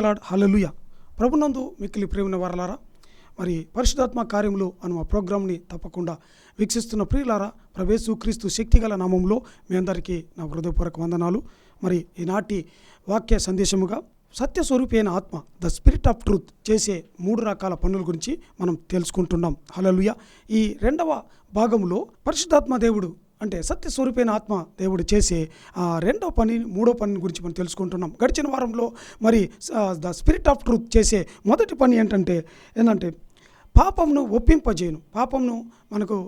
ప్రైజలాడ్ హలలుయ ప్రభునందు మిక్కిలి ప్రేమిన వారలారా మరి పరిశుధాత్మ కార్యములు అను మా ప్రోగ్రామ్ని తప్పకుండా వీక్షిస్తున్న ప్రియులారా ప్రవేశు క్రీస్తు శక్తిగల నామంలో మీ అందరికీ నా హృదయపూర్వక వందనాలు. మరి ఈనాటి వాక్య సందేశముగా సత్యస్వరూపి ఆత్మ ద స్పిరిట్ ఆఫ్ ట్రూత్ చేసే మూడు రకాల పనుల గురించి మనం తెలుసుకుంటున్నాం. హలలుయ ఈ రెండవ భాగంలో పరిశుద్ధాత్మ దేవుడు అంటే సత్య స్వరూపైన ఆత్మ దేవుడు చేసే ఆ రెండో పని మూడో పని గురించి మనం తెలుసుకుంటున్నాం. గడిచిన వారంలో మరి ద స్పిరిట్ ఆఫ్ ట్రూత్ చేసే మొదటి పని ఏంటంటే ఏంటంటే పాపంను ఒప్పింపజేయను. పాపంను మనకు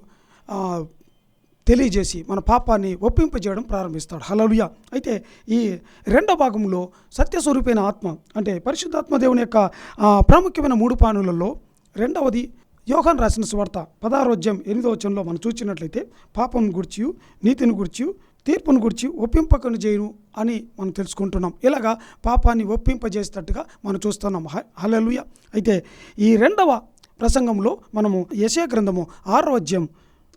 తెలియజేసి మన పాపాన్ని ఒప్పింపజేయడం ప్రారంభిస్తాడు. హలలుయ అయితే ఈ రెండో భాగంలో సత్యస్వరూపైన ఆత్మ అంటే పరిశుద్ధాత్మ దేవుని యొక్క ప్రాముఖ్యమైన మూడు పానులలో రెండవది యోహన్ రాసిన స్వార్త పదారోజ్యం ఎనిమిదో వచనంలో మనం చూసినట్లయితే పాపం గుర్చి నీతిని గుర్చి తీర్పును గురించి ఒప్పింపకను చేయను అని మనం తెలుసుకుంటున్నాం. ఇలాగా పాపాన్ని ఒప్పింపజేసేటట్టుగా మనం చూస్తున్నాం. హలలుయ అయితే ఈ రెండవ ప్రసంగంలో మనము యశయ గ్రంథము ఆరోజ్యం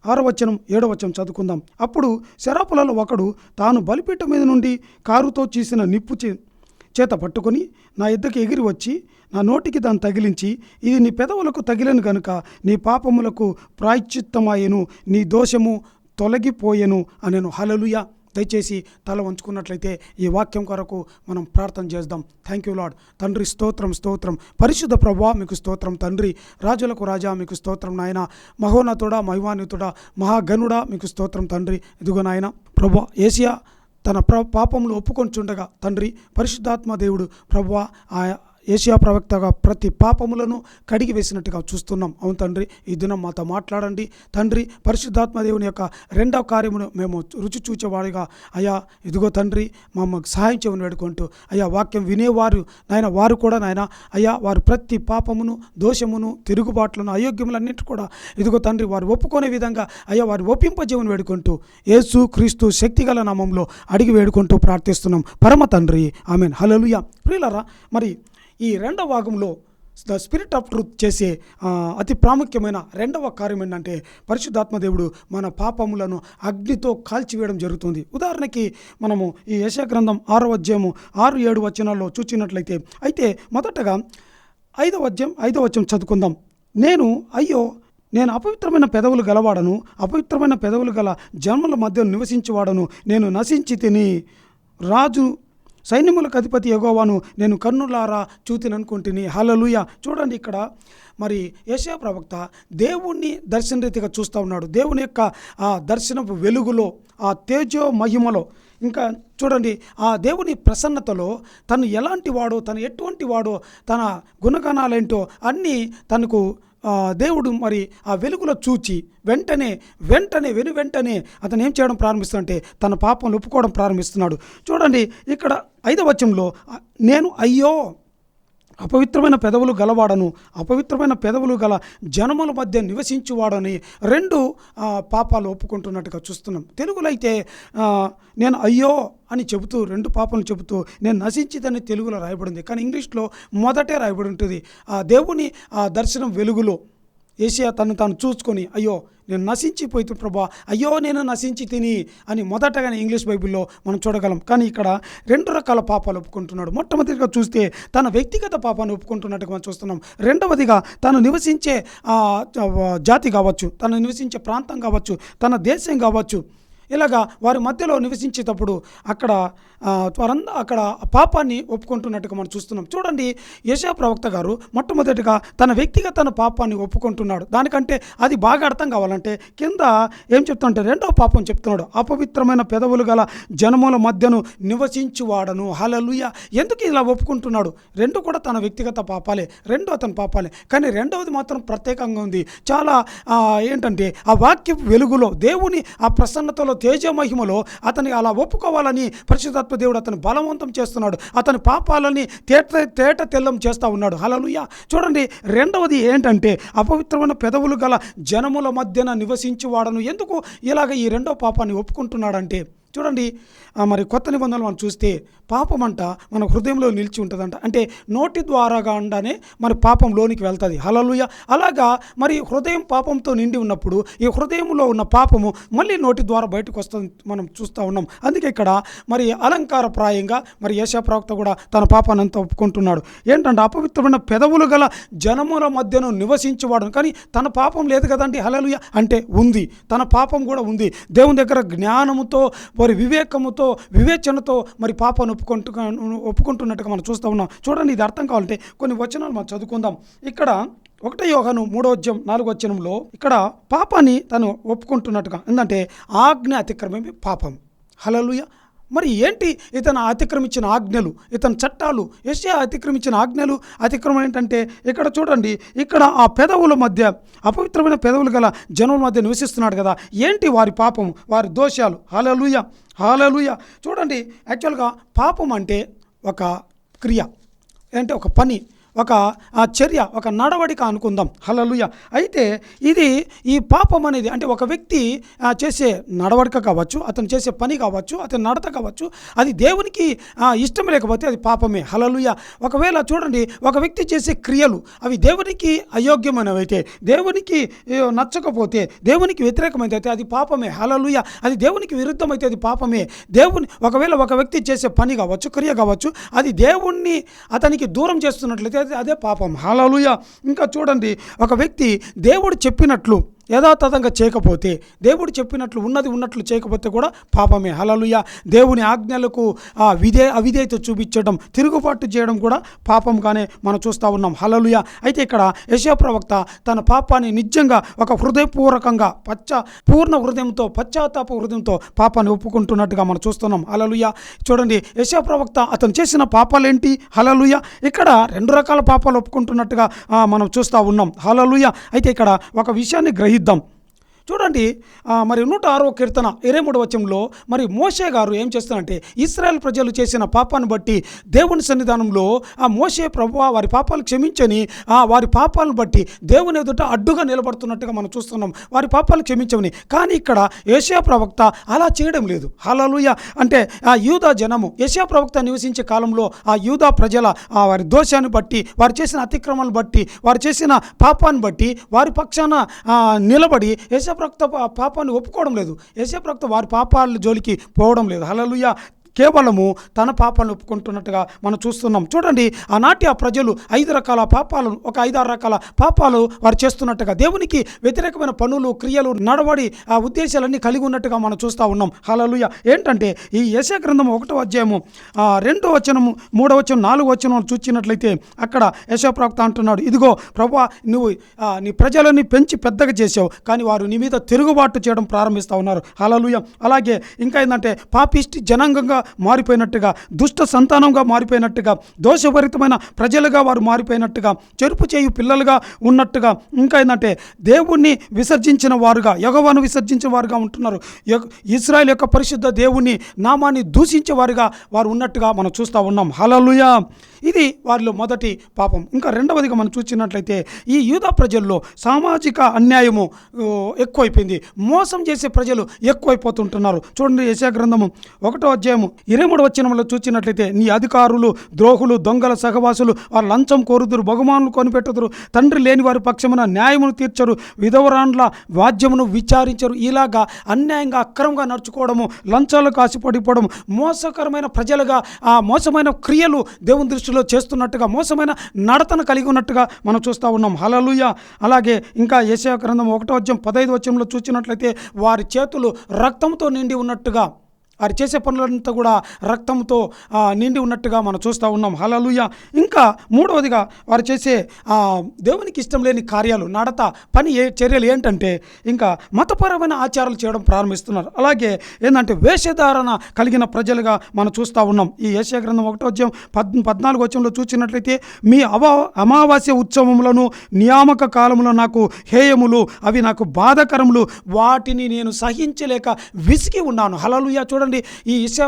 ఆరవచనం ఏడవచనం ఏడో వచనం చదువుకుందాం. అప్పుడు శరాపులలో ఒకడు తాను బలిపీఠ మీద నుండి కారుతో చేసిన నిప్పు చే చేత పట్టుకొని నా ఇద్దరికి ఎగిరి వచ్చి నా నోటికి దాన్ని తగిలించి ఇది నీ పెదవులకు తగిలను గనుక నీ పాపములకు ప్రాయశ్చిత్తమాయెను నీ దోషము తొలగిపోయెను అనేను. హలలుయ దయచేసి తల వంచుకున్నట్లయితే ఈ వాక్యం కొరకు మనం ప్రార్థన చేద్దాం. థ్యాంక్ యూ లాడ్ తండ్రి స్తోత్రం స్తోత్రం. పరిశుద్ధ ప్రభా మీకు స్తోత్రం. తండ్రి రాజులకు రాజా మీకు స్తోత్రం. నాయన మహోన్నతుడా మహిమాన్వితుడా మహాగనుడా మీకు స్తోత్రం. తండ్రి ఇదిగో నాయన ప్రభా ఏసియా తన ప్ర పాపములు ఒప్పుకొంచుండగా తండ్రి పరిశుద్ధాత్మ దేవుడు ప్రభా ఆ ఏషియా ప్రవక్తగా ప్రతి పాపములను కడిగి వేసినట్టుగా చూస్తున్నాం. అవును తండ్రి ఈ దినం మాతో మాట్లాడండి. తండ్రి పరిశుద్ధాత్మ దేవుని యొక్క రెండవ కార్యమును మేము రుచి చూచేవాడిగా అయ్యా ఇదిగో తండ్రి మమ్మల్ని సహాయం చేయమని వేడుకుంటూ అయ్యా వాక్యం వినేవారు నాయన వారు కూడా నాయన అయ్యా వారు ప్రతి పాపమును దోషమును తిరుగుబాట్లను అయోగ్యములన్నింటి కూడా ఇదిగో తండ్రి వారు ఒప్పుకునే విధంగా అయ్యా వారు ఒప్పింపజేయమని వేడుకుంటూ యేసు క్రీస్తు శక్తిగల నామంలో అడిగి వేడుకుంటూ ప్రార్థిస్తున్నాం. పరమ తండ్రి ఆమెన్. హల్లెలూయా. ప్రియులరా మరి ఈ రెండవ భాగంలో ద స్పిరిట్ ఆఫ్ ట్రూత్ చేసే అతి ప్రాముఖ్యమైన రెండవ కార్యం ఏంటంటే పరిశుద్ధాత్మ దేవుడు మన పాపములను అగ్నితో కాల్చివేయడం జరుగుతుంది. ఉదాహరణకి మనము ఈ యశగ్రంథం ఆరో అధ్యాయము ఆరు ఏడు వచనాల్లో చూచినట్లయితే అయితే మొదటగా ఐదవ అధ్యాయం ఐదవ వచనం చదువుకుందాం. నేను అయ్యో నేను అపవిత్రమైన పెదవులు గలవాడను అపవిత్రమైన పెదవులు గల జన్మల మధ్య నివసించేవాడను నేను నశించి తిని రాజు సైన్యములకు అధిపతి ఎగోవాను నేను కన్నులారా చూతిననుకుంటుని. హలలుయ చూడండి ఇక్కడ మరి యశా ప్రవక్త దేవుణ్ణి దర్శన రీతిగా చూస్తూ ఉన్నాడు. దేవుని యొక్క ఆ దర్శనపు వెలుగులో ఆ తేజో మహిమలో ఇంకా చూడండి ఆ దేవుని ప్రసన్నతలో తను ఎలాంటి వాడో తను ఎటువంటి వాడో తన గుణగణాలేంటో అన్నీ తనకు దేవుడు మరి ఆ వెలుగులో చూచి వెంటనే వెంటనే వెను వెంటనే అతను ఏం చేయడం ప్రారంభిస్తుంటే తన పాపం ఒప్పుకోవడం ప్రారంభిస్తున్నాడు. చూడండి ఇక్కడ ఐదవచంలో నేను అయ్యో అపవిత్రమైన పెదవులు గలవాడను అపవిత్రమైన పెదవులు గల జనముల మధ్య నివసించువాడని రెండు పాపాలు ఒప్పుకుంటున్నట్టుగా చూస్తున్నాం. తెలుగులో అయితే నేను అయ్యో అని చెబుతూ రెండు పాపలు చెబుతూ నేను నశించిదని తెలుగులో రాయబడింది. కానీ ఇంగ్లీష్లో మొదటే రాయబడి ఉంటుంది. ఆ దేవుని ఆ దర్శనం వెలుగులో. ఏషియా తను తాను చూసుకొని అయ్యో నేను నశించిపోయితే ప్రభా అయ్యో నేను నశించి తిని అని మొదటగానే ఇంగ్లీష్ బైబిల్లో మనం చూడగలం. కానీ ఇక్కడ రెండు రకాల పాపాలు ఒప్పుకుంటున్నాడు. మొట్టమొదటిగా చూస్తే తన వ్యక్తిగత పాపాన్ని ఒప్పుకుంటున్నట్టుగా మనం చూస్తున్నాం. రెండవదిగా తను నివసించే జాతి కావచ్చు తను నివసించే ప్రాంతం కావచ్చు తన దేశం కావచ్చు ఇలాగా వారి మధ్యలో నివసించేటప్పుడు అక్కడ ఆ, అక్కడ పాపాన్ని ఒప్పుకుంటున్నట్టుగా మనం చూస్తున్నాం. చూడండి యశా ప్రవక్త గారు మొట్టమొదటిగా తన వ్యక్తిగత పాపాన్ని ఒప్పుకుంటున్నాడు. దానికంటే అది బాగా అర్థం కావాలంటే కింద ఏం చెప్తుంటే రెండవ పాపం చెప్తున్నాడు. అపవిత్రమైన పెదవులు గల జనముల మధ్యను నివసించువాడను. హలలుయ ఎందుకు ఇలా ఒప్పుకుంటున్నాడు? రెండు కూడా తన వ్యక్తిగత పాపాలే. రెండు అతని పాపాలే. కానీ రెండవది మాత్రం ప్రత్యేకంగా ఉంది. చాలా ఏంటంటే ఆ వాక్య వెలుగులో దేవుని ఆ ప్రసన్నతలో తేజ మహిమలో అతని అలా ఒప్పుకోవాలని దేవుడు అతను బలవంతం చేస్తున్నాడు. అతని పాపాలని తేట తేట తెల్లం చేస్తూ ఉన్నాడు. హలలుయ చూడండి రెండవది ఏంటంటే అపవిత్రమైన పెదవులు గల జనముల మధ్యన నివసించువాడను ఎందుకు ఇలాగ ఈ రెండో పాపాన్ని ఒప్పుకుంటున్నాడంటే చూడండి మరి కొత్త నిబంధనలు మనం చూస్తే పాపం అంట మన హృదయంలో నిలిచి ఉంటుందంట. అంటే నోటి ద్వారాగా ఉండనే మరి పాపం లోనికి వెళ్తుంది. హలలుయ అలాగా మరి హృదయం పాపంతో నిండి ఉన్నప్పుడు ఈ హృదయంలో ఉన్న పాపము మళ్ళీ నోటి ద్వారా బయటకు వస్తుంది మనం చూస్తూ ఉన్నాం. అందుకే ఇక్కడ మరి అలంకారప్రాయంగా మరి యశా ప్రవక్త కూడా తన పాపాన్ని అంతా ఒప్పుకుంటున్నాడు. ఏంటంటే అపవిత్రమైన పెదవులు గల జనముల మధ్యను నివసించేవాడు కానీ తన పాపం లేదు కదండి హలలుయ అంటే ఉంది. తన పాపం కూడా ఉంది. దేవుని దగ్గర జ్ఞానముతో మరి వివేకముతో వివేచనతో మరి పాపను ఒప్పుకుంటు ఒప్పుకుంటున్నట్టుగా మనం చూస్తూ ఉన్నాం. చూడండి ఇది అర్థం కావాలంటే కొన్ని వచనాలు మనం చదువుకుందాం. ఇక్కడ ఒకటే యోగాను మూడో అధ్యాయం నాలుగో వచనంలో ఇక్కడ పాపాన్ని తను ఒప్పుకుంటున్నట్టుగా. ఏంటంటే ఆజ్ఞ అతిక్రమమే పాపం. హలలుయ మరి ఏంటి ఇతను అతిక్రమించిన ఆజ్ఞలు ఇతని చట్టాలు? ఎస్ఏ అతిక్రమించిన ఆజ్ఞలు అతిక్రమం ఏంటంటే ఇక్కడ చూడండి ఇక్కడ ఆ పెదవుల మధ్య అపవిత్రమైన పెదవులు గల జనుల మధ్య నివసిస్తున్నాడు కదా. ఏంటి వారి పాపం? వారి దోషాలు? హాలలుయ హాలలుయ చూడండి యాక్చువల్గా పాపం అంటే ఒక క్రియ అంటే ఒక పని. ఒక చర్య ఒక నడవడిక అనుకుందాం. హలలుయ అయితే ఇది ఈ పాపం అనేది అంటే ఒక వ్యక్తి చేసే నడవడిక కావచ్చు అతను చేసే పని కావచ్చు అతని నడత కావచ్చు అది దేవునికి ఇష్టం లేకపోతే అది పాపమే. హలలుయ ఒకవేళ చూడండి ఒక వ్యక్తి చేసే క్రియలు అవి దేవునికి అయోగ్యమైనవైతే దేవునికి నచ్చకపోతే దేవునికి వ్యతిరేకమైతే అయితే అది పాపమే. హలలుయ అది దేవునికి విరుద్ధమైతే అది పాపమే. దేవుని ఒకవేళ ఒక వ్యక్తి చేసే పని కావచ్చు క్రియ కావచ్చు అది దేవుణ్ణి అతనికి దూరం చేస్తున్నట్లయితే అదే పాపం. హలలుయ. ఇంకా చూడండి ఒక వ్యక్తి దేవుడు చెప్పినట్లు యథాతథంగా చేయకపోతే దేవుడు చెప్పినట్లు ఉన్నది ఉన్నట్లు చేయకపోతే కూడా పాపమే. హలలుయ దేవుని ఆజ్ఞలకు ఆ విధే అవిధేయత చూపించడం తిరుగుబాటు చేయడం కూడా పాపంగానే మనం చూస్తూ ఉన్నాం. హలలుయ అయితే ఇక్కడ యశో ప్రవక్త తన పాపాన్ని నిజంగా ఒక హృదయపూర్వకంగా పచ్చ పూర్ణ హృదయంతో పశ్చాత్తాప హృదయంతో పాపాన్ని ఒప్పుకుంటున్నట్టుగా మనం చూస్తున్నాం. హలలుయ చూడండి యశో ప్రవక్త అతను చేసిన పాపాలేంటి? హలలుయ ఇక్కడ రెండు రకాల పాపాలు ఒప్పుకుంటున్నట్టుగా మనం చూస్తూ ఉన్నాం. హలలుయ అయితే ఇక్కడ ఒక విషయాన్ని iddiam. చూడండి మరి నూట ఆరో కీర్తన ఇరవై మూడు వచ్చంలో మరి మోషే గారు ఏం చేస్తున్నారంటే ఇస్రాయల్ ప్రజలు చేసిన పాపాన్ని బట్టి దేవుని సన్నిధానంలో ఆ మోషే ప్రభు వారి పాపాలు క్షమించని ఆ వారి పాపాలను బట్టి దేవుని ఎదుట అడ్డుగా నిలబడుతున్నట్టుగా మనం చూస్తున్నాం. వారి పాపాలు క్షమించమని. కానీ ఇక్కడ ఏషియా ప్రవక్త అలా చేయడం లేదు. హలలుయ అంటే ఆ యూదా జనము ఏషియా ప్రవక్త నివసించే కాలంలో ఆ యూదా ప్రజల ఆ వారి దోషాన్ని బట్టి వారు చేసిన అతిక్రమాలను బట్టి వారు చేసిన పాపాన్ని బట్టి వారి పక్షాన నిలబడి నిలబడి యశప్రక్త పాపాన్ని ఒప్పుకోవడం లేదు. యశప్రక్త వారి పాపాల జోలికి పోవడం లేదు. హలలుయ కేవలము తన పాపాలను ఒప్పుకుంటున్నట్టుగా మనం చూస్తున్నాం. చూడండి ఆనాటి ఆ ప్రజలు ఐదు రకాల పాపాలను ఒక ఐదారు రకాల పాపాలు వారు చేస్తున్నట్టుగా దేవునికి వ్యతిరేకమైన పనులు క్రియలు నడవడి ఆ ఉద్దేశాలన్నీ కలిగి ఉన్నట్టుగా మనం చూస్తూ ఉన్నాం. హలలుయ ఏంటంటే ఈ యశా గ్రంథం ఒకటో అధ్యాయము రెండో వచనము మూడో వచనం నాలుగో వచనం చూచినట్లయితే అక్కడ యశోప్రాప్త అంటున్నాడు ఇదిగో ప్రభా నువ్వు నీ ప్రజలని పెంచి పెద్దగా చేసావు కానీ వారు నీ మీద తిరుగుబాటు చేయడం ప్రారంభిస్తూ ఉన్నారు. హలలుయ అలాగే ఇంకా ఏంటంటే పాపిష్టి జనాంగంగా మారిపోయినట్టుగా దుష్ట సంతానంగా మారిపోయినట్టుగా దోషభరితమైన ప్రజలుగా వారు మారిపోయినట్టుగా చెరుపు చేయు పిల్లలుగా ఉన్నట్టుగా ఇంకా ఏంటంటే దేవుణ్ణి విసర్జించిన వారుగా యగవాను విసర్జించిన వారుగా ఉంటున్నారు. ఇస్రాయల్ యొక్క పరిశుద్ధ దేవుని నామాన్ని దూషించే వారుగా వారు ఉన్నట్టుగా మనం చూస్తూ ఉన్నాం. హలలుయా ఇది వారిలో మొదటి పాపం. ఇంకా రెండవదిగా మనం చూసినట్లయితే ఈ యూదా ప్రజల్లో సామాజిక అన్యాయము ఎక్కువైపోయింది. మోసం చేసే ప్రజలు ఎక్కువైపోతుంటున్నారు. చూడండి యశా గ్రంథము ఒకటో అధ్యాయము ఇరవై మూడు వచ్చినంలో చూసినట్లయితే నీ అధికారులు ద్రోహులు దొంగల సహవాసులు వారు లంచం కోరుదురు బహుమానులు కొనిపెట్టుదురు తండ్రి లేని వారి పక్షమున న్యాయమును తీర్చరు విధవరాండ్ల వాద్యమును విచారించరు. ఇలాగా అన్యాయంగా అక్రమంగా నడుచుకోవడము లంచాలకు ఆశపడిపోవడం మోసకరమైన ప్రజలుగా ఆ మోసమైన క్రియలు దేవుని దృష్టిలో చేస్తున్నట్టుగా మోసమైన నడతను కలిగి ఉన్నట్టుగా మనం చూస్తూ ఉన్నాం. హలలుయ అలాగే ఇంకా ఏషియా గ్రంథం ఒకటో వచ్చం పదహైదు వచ్చంలో చూసినట్లయితే వారి చేతులు రక్తంతో నిండి ఉన్నట్టుగా వారు చేసే పనులంతా కూడా రక్తంతో నిండి ఉన్నట్టుగా మనం చూస్తూ ఉన్నాం. హలలుయ ఇంకా మూడవదిగా వారు చేసే దేవునికి ఇష్టం లేని కార్యాలు నడత పని ఏ చర్యలు ఏంటంటే ఇంకా మతపరమైన ఆచారాలు చేయడం ప్రారంభిస్తున్నారు. అలాగే ఏంటంటే వేషధారణ కలిగిన ప్రజలుగా మనం చూస్తూ ఉన్నాం. ఈ ఏషియా గ్రంథం ఒకటో అధ్యాయం పద్ పద్నాలుగు వచ్చంలో చూసినట్లయితే మీ అవా అమావాస్య ఉత్సవములను నియామక కాలంలో నాకు హేయములు అవి నాకు బాధకరములు వాటిని నేను సహించలేక విసిగి ఉన్నాను. హలలుయ చూడండి. చూడండి ఈ ఇష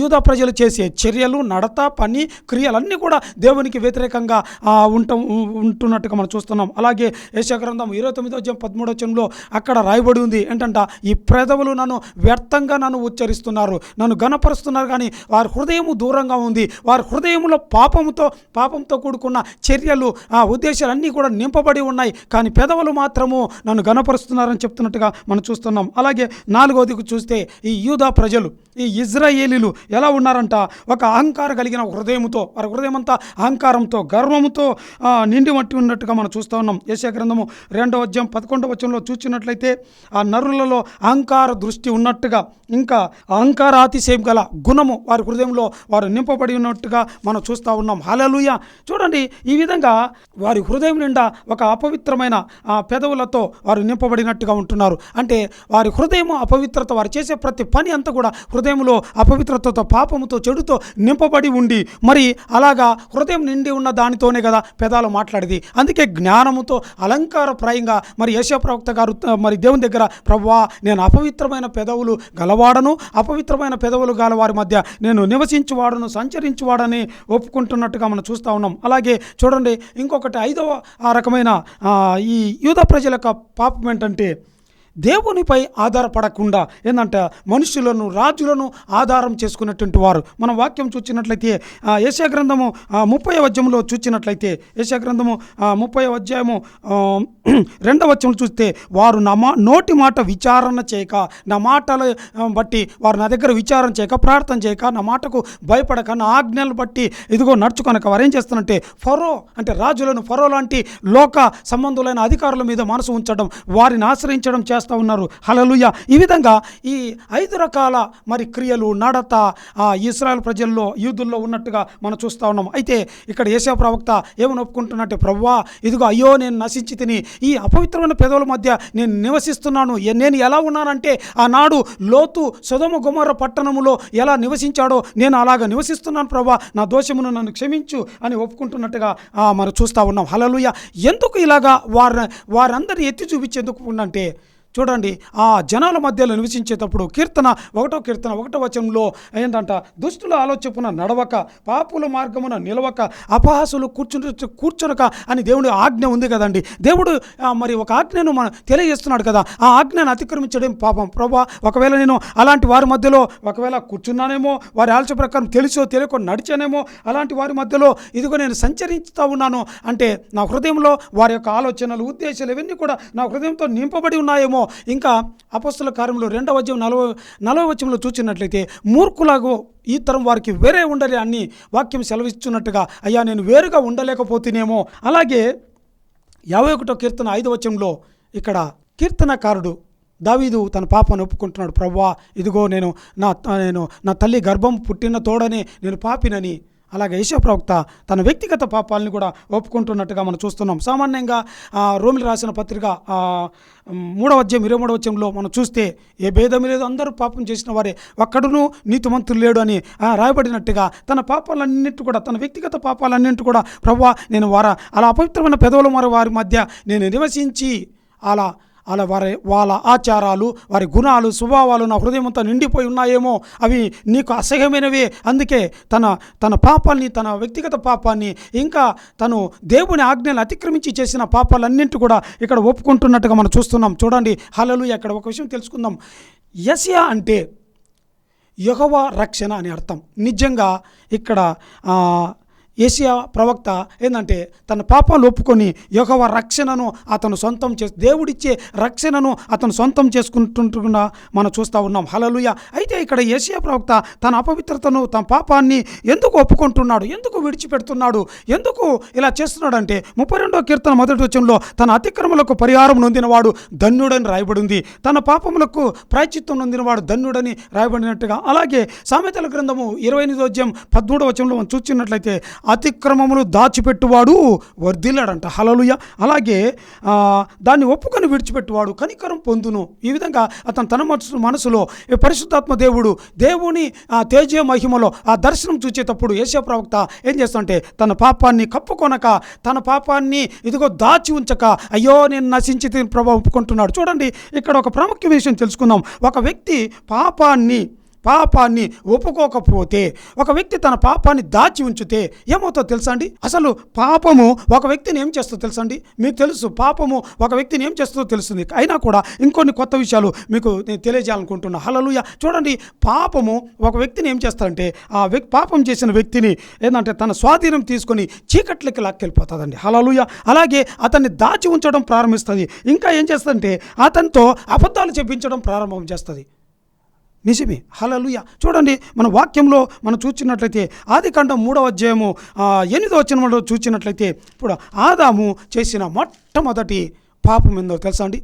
యూదా ప్రజలు చేసే చర్యలు నడత పని క్రియలన్నీ కూడా దేవునికి వ్యతిరేకంగా ఉంటాం ఉంటున్నట్టుగా మనం చూస్తున్నాం. అలాగే యశగ్రంథం ఇరవై తొమ్మిదో అధ్యాయం పదమూడో వచనంలో అక్కడ రాయబడి ఉంది. ఏంటంట ఈ ప్రజలు నన్ను వ్యర్థంగా నన్ను ఉచ్చరిస్తున్నారు. నన్ను గణపరుస్తున్నారు కానీ వారి హృదయము దూరంగా ఉంది. వారి హృదయంలో పాపంతో పాపంతో కూడుకున్న చర్యలు ఆ ఉద్దేశాలన్నీ కూడా నింపబడి ఉన్నాయి. కానీ పెదవులు మాత్రము నన్ను గణపరుస్తున్నారని చెప్తున్నట్టుగా మనం చూస్తున్నాం. అలాగే నాలుగోదికి చూస్తే ఈ యూదా ప్రజలు ప్రజలు ఈ ఇజ్రాయేలీలు ఎలా ఉన్నారంట? ఒక అహంకారం కలిగిన హృదయంతో వారి హృదయం అంతా అహంకారంతో గర్వముతో నిండి మట్టి ఉన్నట్టుగా మనం చూస్తూ ఉన్నాం. ఏషియా గ్రంథము రెండవ అధ్యాయం పదకొండవ వచనంలో చూచినట్లయితే ఆ నరులలో అహంకార దృష్టి ఉన్నట్టుగా ఇంకా అహంకారాతిశయం గల గుణము వారి హృదయంలో వారు నింపబడి ఉన్నట్టుగా మనం చూస్తూ ఉన్నాం. హలలుయ చూడండి ఈ విధంగా వారి హృదయం నిండా ఒక అపవిత్రమైన ఆ, పెదవులతో వారు నింపబడినట్టుగా ఉంటున్నారు. అంటే వారి హృదయం అపవిత్రత వారు చేసే ప్రతి పని అంతా కూడా హృదయంలో అపవిత్రతతో పాపముతో చెడుతో నింపబడి ఉండి మరి అలాగా హృదయం నిండి ఉన్న దానితోనే కదా పెదాలు మాట్లాడేది. అందుకే జ్ఞానముతో అలంకారప్రాయంగా మరి యశ ప్రవక్త గారు మరి దేవుని దగ్గర ప్రభువా నేను అపవిత్రమైన పెదవులు గలవాడను అపవిత్రమైన పెదవులు గల వారి మధ్య నేను నివసించువాడను సంచరించువాడని ఒప్పుకుంటున్నట్టుగా మనం చూస్తూ ఉన్నాం. అలాగే చూడండి ఇంకొకటి ఐదవ ఆ రకమైన ఈ యూద ప్రజల యొక్క పాపం ఏంటంటే దేవునిపై ఆధారపడకుండా ఏంటంటే మనుషులను రాజులను ఆధారం చేసుకున్నటువంటి వారు. మనం వాక్యం చూచినట్లయితే ఆ, గ్రంథము ముప్పై అధ్యాయంలో చూచినట్లయితే యెషయా గ్రంథము ముప్పై అధ్యాయము రెండవ వచనం చూస్తే వారు నా మా నోటి మాట విచారణ చేయక నా మాటల బట్టి వారు నా దగ్గర విచారణ చేయక ప్రార్థన చేయక నా మాటకు భయపడక నా ఆజ్ఞలు బట్టి ఇదిగో నడుచుకొనక. వారు ఏం చేస్తారంటే ఫరో అంటే రాజులను ఫరో లాంటి లోక సంబంధులైన అధికారుల మీద మనసు ఉంచడం వారిని ఆశ్రయించడం చేస్తూ ఉన్నారు. హలలుయ ఈ విధంగా ఈ ఐదు రకాల మరి క్రియలు నడత ఆ ఇస్రాయల్ ప్రజల్లో యూదుల్లో ఉన్నట్టుగా మనం చూస్తూ ఉన్నాం. అయితే ఇక్కడ ఏసా ప్రవక్త ఏమని ఒప్పుకుంటున్నట్టే ప్రవ్వా ఇదిగో అయ్యో నేను నశించి తిని ఈ అపవిత్రమైన పెదవుల మధ్య నేను నివసిస్తున్నాను. నేను ఎలా ఉన్నానంటే ఆనాడు లోతు సుధమ గుమర పట్టణములో ఎలా నివసించాడో నేను అలాగ నివసిస్తున్నాను ప్రభా నా దోషమును నన్ను క్షమించు అని ఒప్పుకుంటున్నట్టుగా మనం చూస్తూ ఉన్నాం. హలలుయ ఎందుకు ఇలాగా వారి వారందరిని ఎత్తి చూపించేందుకు ఉందంటే చూడండి ఆ జనాల మధ్యలో నివసించేటప్పుడు కీర్తన ఒకటో కీర్తన ఒకటో వచనంలో ఏంటంట దుష్టుల ఆలోచన నడవక పాపుల మార్గమున నిలవక అపహాసులు కూర్చుని కూర్చునక అని దేవుడి ఆజ్ఞ ఉంది కదండి. దేవుడు మరి ఒక ఆజ్ఞను మనం తెలియజేస్తున్నాడు కదా. ఆ ఆజ్ఞను అతిక్రమించడం పాపం. ప్రభా ఒకవేళ నేను అలాంటి వారి మధ్యలో ఒకవేళ కూర్చున్నానేమో వారి ఆలోచన ప్రకారం తెలుసో తెలియకో నడిచానేమో అలాంటి వారి మధ్యలో ఇదిగో నేను సంచరిస్తూ ఉన్నాను అంటే నా హృదయంలో వారి యొక్క ఆలోచనలు ఉద్దేశాలు ఇవన్నీ కూడా నా హృదయంతో నింపబడి ఉన్నాయేమో ఇంకా అపస్తుల కార్యంలో రెండవ అధ్యాయం నలభై నలభై వచ్చంలో చూచినట్లయితే మూర్ఖులాగో ఈ తరం వారికి వేరే ఉండలే అని వాక్యం సెలవిస్తున్నట్టుగా అయ్యా నేను వేరుగా ఉండలేకపోతేనేమో. అలాగే యాభై ఒకటో కీర్తన ఐదు వచనంలో ఇక్కడ కీర్తనకారుడు దావీదు తన పాపను ఒప్పుకుంటున్నాడు. ప్రవ్వా ఇదిగో నేను నా నేను నా తల్లి గర్భం పుట్టిన తోడనే నేను పాపినని అలాగే యశో ప్రవక్త తన వ్యక్తిగత పాపాలను కూడా ఒప్పుకుంటున్నట్టుగా మనం చూస్తున్నాం. సామాన్యంగా రోమిలు రాసిన పత్రిక మూడవ అధ్యాయం ఇరవై మూడవ అధ్యాయంలో మనం చూస్తే ఏ భేదం లేదు అందరూ పాపం చేసిన వారే ఒక్కడును నీతిమంతులు లేడు అని రాయబడినట్టుగా తన పాపాలన్నింటి కూడా తన వ్యక్తిగత పాపాలన్నింటి కూడా ప్రవ్వా నేను వారా. అలా అపవిత్రమైన పెదవుల మరి వారి మధ్య నేను నివసించి అలా అలా వారి వాళ్ళ ఆచారాలు వారి గుణాలు స్వభావాలు నా హృదయం అంతా నిండిపోయి ఉన్నాయేమో. అవి నీకు అసహ్యమైనవి. అందుకే తన తన పాపాన్ని తన వ్యక్తిగత పాపాన్ని ఇంకా తను దేవుని ఆజ్ఞలు అతిక్రమించి చేసిన పాపాలన్నింటి కూడా ఇక్కడ ఒప్పుకుంటున్నట్టుగా మనం చూస్తున్నాం. చూడండి హలలు అక్కడ ఒక విషయం తెలుసుకుందాం. యసియా అంటే యహోవా రక్షణ అని అర్థం. నిజంగా ఇక్కడ ఆ, ఏషియా ప్రవక్త ఏంటంటే తన పాపాలు ఒప్పుకొని యహోవ రక్షణను అతను సొంతం చే దేవుడిచ్చే రక్షణను అతను సొంతం చేసుకుంటుంటున్నా మనం చూస్తూ ఉన్నాం. హలలుయ అయితే ఇక్కడ ఏషియా ప్రవక్త తన అపవిత్రతను తన పాపాన్ని ఎందుకు ఒప్పుకుంటున్నాడు? ఎందుకు విడిచిపెడుతున్నాడు? ఎందుకు ఇలా చేస్తున్నాడంటే ముప్పై రెండో కీర్తన మొదటి వచ్చంలో తన అతిక్రమలకు పరిహారం నొందినవాడు ధన్యుడని రాయబడింది. తన పాపములకు ప్రాచిత్వం నొందినవాడు ధన్యుడని రాయబడినట్టుగా అలాగే సామెతల గ్రంథము ఇరవై ఎనిమిదో అధ్యాయం పదమూడవ వచనంలో మనం చూసినట్లయితే అతిక్రమములు దాచిపెట్టువాడు వర్ధిల్లాడంట. హలలుయ అలాగే దాన్ని ఒప్పుకొని విడిచిపెట్టువాడు కనికరం పొందును. ఈ విధంగా అతను తన మనసు మనసులో పరిశుద్ధాత్మ దేవుడు దేవుని ఆ తేజ మహిమలో ఆ దర్శనం చూచేటప్పుడు యేసే ప్రవక్త ఏం చేస్తుంటే తన పాపాన్ని కప్పుకొనక తన పాపాన్ని ఇదిగో దాచి ఉంచక అయ్యో నేను నశించి ప్రభావం ఒప్పుకుంటున్నాడు. చూడండి ఇక్కడ ఒక ప్రాముఖ్య విషయం తెలుసుకుందాం. ఒక వ్యక్తి పాపాన్ని పాపాన్ని ఒప్పుకోకపోతే ఒక వ్యక్తి తన పాపాన్ని దాచి ఉంచితే ఏమవుతో తెలుసా అండి? అసలు పాపము ఒక వ్యక్తిని ఏం చేస్తుందో తెలుసా అండి? మీకు తెలుసు పాపము ఒక వ్యక్తిని ఏం చేస్తుందో తెలుస్తుంది. అయినా కూడా ఇంకొన్ని కొత్త విషయాలు మీకు నేను తెలియజేయాలనుకుంటున్నా. హలలుయ చూడండి పాపము ఒక వ్యక్తిని ఏం చేస్తారంటే ఆ వ్యక్తి పాపం చేసిన వ్యక్తిని ఏంటంటే తన స్వాధీనం తీసుకొని చీకట్లకి లాక్కెళ్ళిపోతుందండి హలలుయ అలాగే అతన్ని దాచి ఉంచడం ప్రారంభిస్తుంది. ఇంకా ఏం చేస్తుందంటే అతనితో అబద్ధాలు చెప్పించడం ప్రారంభం చేస్తుంది. నిజమే. హలలుయ చూడండి మన వాక్యంలో మనం చూచినట్లయితే ఆది కాండం మూడవ అధ్యాయము ఆ, ఎనిమిదో వచ్చిన చూచినట్లయితే ఇప్పుడు ఆదాము చేసిన మొట్టమొదటి పాపం ఏందో తెలుసా అండి?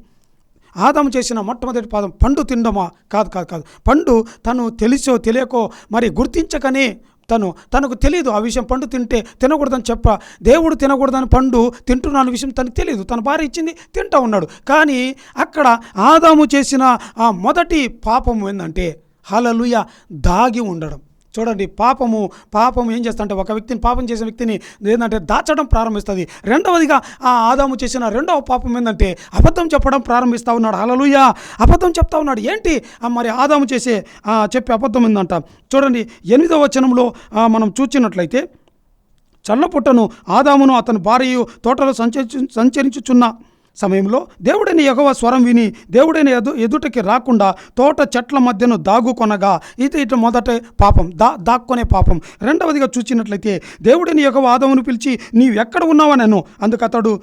ఆదాము చేసిన మొట్టమొదటి పాదం పండు తినడమా కాదు కాదు కాదు. పండు తను తెలిసో తెలియకో మరి గుర్తించకనే తను తనకు తెలియదు ఆ విషయం. పండు తింటే తినకూడదని చెప్ప. దేవుడు తినకూడదని పండు తింటున్నాను విషయం తనకు తెలియదు తన భార్య ఇచ్చింది తింటా ఉన్నాడు. కానీ అక్కడ ఆదాము చేసిన ఆ మొదటి పాపం ఏంటంటే హలలుయ దాగి ఉండడం. చూడండి పాపము పాపము ఏం చేస్తుంటే ఒక వ్యక్తిని పాపం చేసిన వ్యక్తిని ఏంటంటే దాచడం ప్రారంభిస్తుంది. రెండవదిగా ఆ ఆదాము చేసిన రెండవ పాపం ఏంటంటే అబద్ధం చెప్పడం ప్రారంభిస్తూ ఉన్నాడు. అలలుయ అబద్ధం చెప్తా ఉన్నాడు. ఏంటి? మరి ఆదాము చేసే చెప్పే అబద్ధం ఏందంట? చూడండి ఎనిమిదవ వచనంలో మనం చూచినట్లయితే చల్లపుట్టను ఆదామును అతని భార్యయు తోటలో సంచరించు సంచరించుచున్న సమయంలో దేవుడైన యెహోవా స్వరం విని దేవుడైన ఎదు ఎదుటకి రాకుండా తోట చెట్ల మధ్యను దాగుకొనగా ఇది ఇటు మొదట పాపం దా దాక్కునే పాపం. రెండవదిగా చూచినట్లయితే దేవుడైన యెహోవా ఆదమును పిలిచి నీవు ఎక్కడ ఉన్నావా నేను అందుకు అతడు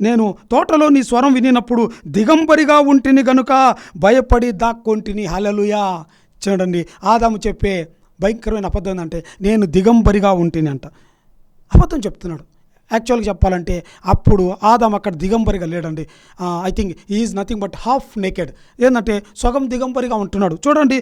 నేను తోటలో నీ స్వరం వినినప్పుడు దిగంబరిగా ఉంటిని గనుక భయపడి దాక్కొంటిని. హలలుయా చూడండి ఆదాము చెప్పే భయంకరమైన అబద్ధం ఏంటంటే నేను దిగంబరిగా ఉంటిని అంట. అబద్ధం చెప్తున్నాడు. యాక్చువల్గా చెప్పాలంటే అప్పుడు ఆదాం అక్కడ దిగంబరిగా లేడండి. I think is nothing but half naked ఏంటంటే సగం దిగంబరిగా ఉంటున్నాడు. చూడండి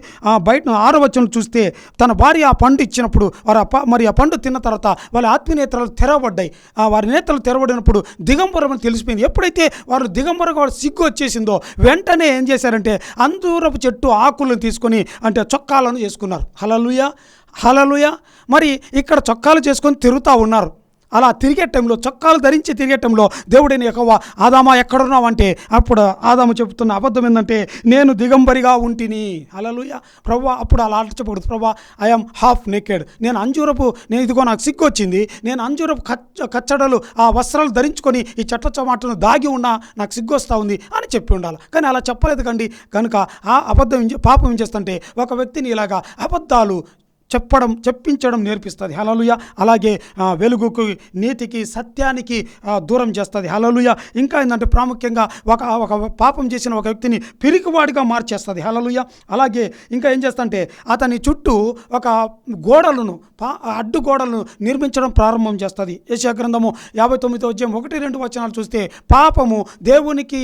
బయట ఆరవచనం చూస్తే తన భార్య ఆ పండు ఇచ్చినప్పుడు వారు ఆ మరి ఆ పండు తిన్న తర్వాత వాళ్ళ ఆత్మీయ నేత్రాలు తెరవబడ్డాయి. వారి నేతలు తెరవడినప్పుడు దిగంబరం అని తెలిసిపోయింది. ఎప్పుడైతే వారు దిగంబరగా వారు సిగ్గు వచ్చేసిందో వెంటనే ఏం చేశారంటే అందూరపు చెట్టు ఆకులను తీసుకొని అంటే చొక్కాలను చేసుకున్నారు. హలలుయ హలలుయ మరి ఇక్కడ చొక్కాలు చేసుకొని తిరుగుతూ ఉన్నారు. అలా తిరిగే టైంలో చొక్కాలు ధరించి తిరిగే టైంలో దేవుడైన ఎక్కువ ఆదామా ఎక్కడున్నావు అంటే అప్పుడు ఆదాము చెబుతున్న అబద్ధం ఏంటంటే నేను దిగంబరిగా ఉంటిని. అలలుయ ప్రభా అప్పుడు అలా చెప్పకూడదు. ప్రభా ఐఎమ్ హాఫ్ నేకెడ్ నేను అంజూరపు నేను ఇదిగో నాకు సిగ్గు వచ్చింది నేను అంజూరపు కచ్చ కచ్చడలు ఆ వస్త్రాలు ధరించుకొని ఈ చెట్ల చమాటను దాగి ఉన్నా నాకు సిగ్గు వస్తూ ఉంది అని చెప్పి ఉండాలి. కానీ అలా చెప్పలేదు కండి. కనుక ఆ అబద్ధం పాపం ఏం చేస్తుంటే ఒక వ్యక్తిని ఇలాగా అబద్ధాలు చెప్పడం చెప్పించడం నేర్పిస్తుంది. హలలుయ అలాగే వెలుగుకు నీతికి సత్యానికి దూరం చేస్తుంది. హలలుయ ఇంకా ఏంటంటే ప్రాముఖ్యంగా ఒక ఒక పాపం చేసిన ఒక వ్యక్తిని పిరికివాడిగా మార్చేస్తుంది. హలలుయ అలాగే ఇంకా ఏం చేస్తంటే అతని చుట్టూ ఒక గోడలను పా అడ్డు గోడలను నిర్మించడం ప్రారంభం చేస్తుంది. యశా గ్రంథము యాభై తొమ్మిదో వచ్చే ఒకటి రెండు వచనాలు చూస్తే పాపము దేవునికి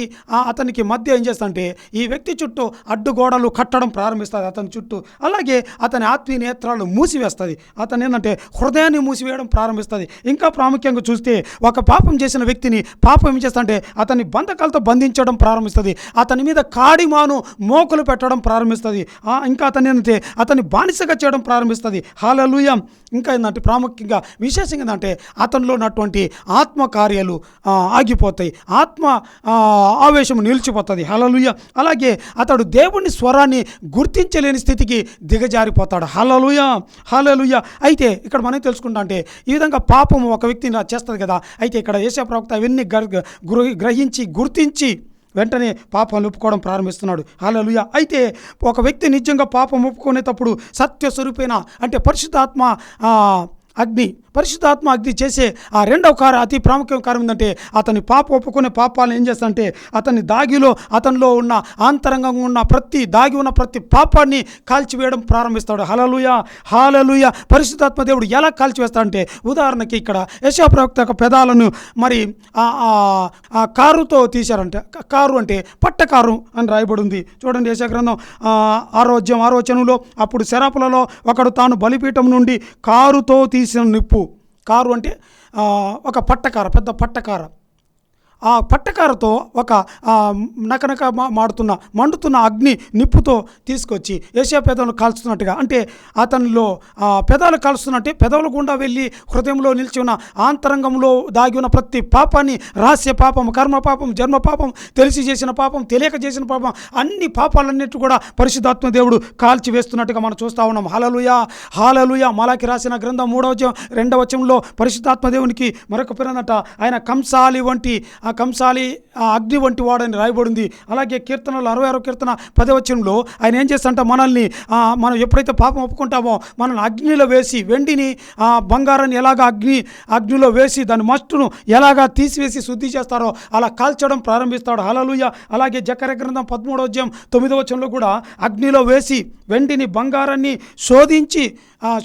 అతనికి మధ్య ఏం చేస్తంటే ఈ వ్యక్తి చుట్టూ అడ్డు గోడలు కట్టడం ప్రారంభిస్తుంది అతని చుట్టూ. అలాగే అతని ఆత్మీయ నేత్రాలు మూసివేస్తుంది. అతను ఏంటంటే హృదయాన్ని మూసివేయడం ప్రారంభిస్తుంది. ఇంకా ప్రాముఖ్యంగా చూస్తే ఒక పాపం చేసిన వ్యక్తిని పాపం ఏం చేస్తుంటే అతన్ని బంధకాలతో బంధించడం ప్రారంభిస్తుంది. అతని మీద కాడిమాను మోకులు పెట్టడం ప్రారంభిస్తుంది. ఇంకా అతను ఏంటంటే అతని బానిసగా చేయడం ప్రారంభిస్తుంది. హాలలుయ. ఇంకా ఏంటంటే ప్రాముఖ్యంగా విశేషంగా ఏంటంటే అతనిలో ఉన్నటువంటి ఆత్మకార్యాలు ఆగిపోతాయి. ఆత్మ ఆవేశం నిలిచిపోతుంది. హలలుయ. అలాగే అతడు దేవుని స్వరాన్ని గుర్తించలేని స్థితికి దిగజారిపోతాడు. హలలుయ. హలలుయ అయితే ఇక్కడ మనం తెలుసుకుంటా అంటే ఈ విధంగా పాపము ఒక వ్యక్తిని చేస్తుంది కదా అయితే ఇక్కడ ఏసా ప్రవక్త అవన్నీ గర్- గ్రహించి గుర్తించి వెంటనే పాపం ఒప్పుకోవడం ప్రారంభిస్తున్నాడు. హాలలుయ అయితే ఒక వ్యక్తి నిజంగా పాపం ఒప్పుకునేటప్పుడు సత్య స్వరూపేణ అంటే పరిశుద్ధాత్మ అగ్ని పరిశుద్ధాత్మ అగ్ని చేసే ఆ రెండవ కారం అతి ప్రాముఖ్యం కారం ఏంటంటే అతని పాప ఒప్పుకునే పాపాలను ఏం చేస్తాడంటే అతని దాగిలో అతనిలో ఉన్న ఆంతరంగంగా ఉన్న ప్రతి దాగి ఉన్న ప్రతి పాపాన్ని కాల్చివేయడం ప్రారంభిస్తాడు. హలలుయ హాలలుయ పరిశుద్ధాత్మ దేవుడు ఎలా కాల్చివేస్తాడంటే ఉదాహరణకి ఇక్కడ యశా ప్రవక్త యొక్క పెదాలను మరి ఆ ఆ- కారుతో తీశారంటే. కారు అంటే పట్టకారు అని రాయబడి ఉంది చూడండి యశా గ్రంథం ఆరోగ్యం ఆరోచనలో అప్పుడు శరాపులలో ఒకడు తాను బలిపీఠం నుండి కారుతో తీ తీసిన నిప్పు కారు అంటే ఒక పట్టకార పెద్ద పట్టకార ఆ పట్టకారతో ఒక నకనక మాడుతున్న మండుతున్న అగ్ని నిప్పుతో తీసుకొచ్చి ఏషియా పెదవులు కాల్చుతున్నట్టుగా. అంటే అతనిలో ఆ, కాల్చుతున్నట్టే పెదవులు గుండా వెళ్ళి హృదయంలో నిలిచి ఉన్న ఆంతరంగంలో దాగి ఉన్న ప్రతి పాపాన్ని రహస్య పాపం కర్మ పాపం జన్మ పాపం తెలిసి చేసిన పాపం తెలియక చేసిన పాపం అన్ని పాపాలన్నిటి కూడా పరిశుద్ధాత్మ దేవుడు కాల్చి వేస్తున్నట్టుగా మనం చూస్తా ఉన్నాం. హాలలుయ హాలలుయ మలాకి రాసిన గ్రంథం మూడవ రెండవ వచనంలో పరిశుద్ధాత్మ దేవునికి మరొక పేరునట ఆయన కంసాలి వంటి ఆ కంసాలి అగ్ని వంటి వాడని రాయబడింది. అలాగే కీర్తనలు అరవై ఆరో కీర్తన పదవచనంలో ఆయన ఏం చేస్తాంట మనల్ని మనం ఎప్పుడైతే పాపం ఒప్పుకుంటామో మనల్ని అగ్నిలో వేసి వెండిని బంగారాన్ని ఎలాగ అగ్ని అగ్నిలో వేసి దాని మస్టును ఎలాగా తీసివేసి శుద్ధి చేస్తారో అలా కాల్చడం ప్రారంభిస్తాడు. హలలుయ అలాగే జకర గ్రంథం పదమూడో అధ్యాయం తొమ్మిదవ వచనంలో కూడా అగ్నిలో వేసి వెండిని బంగారాన్ని శోధించి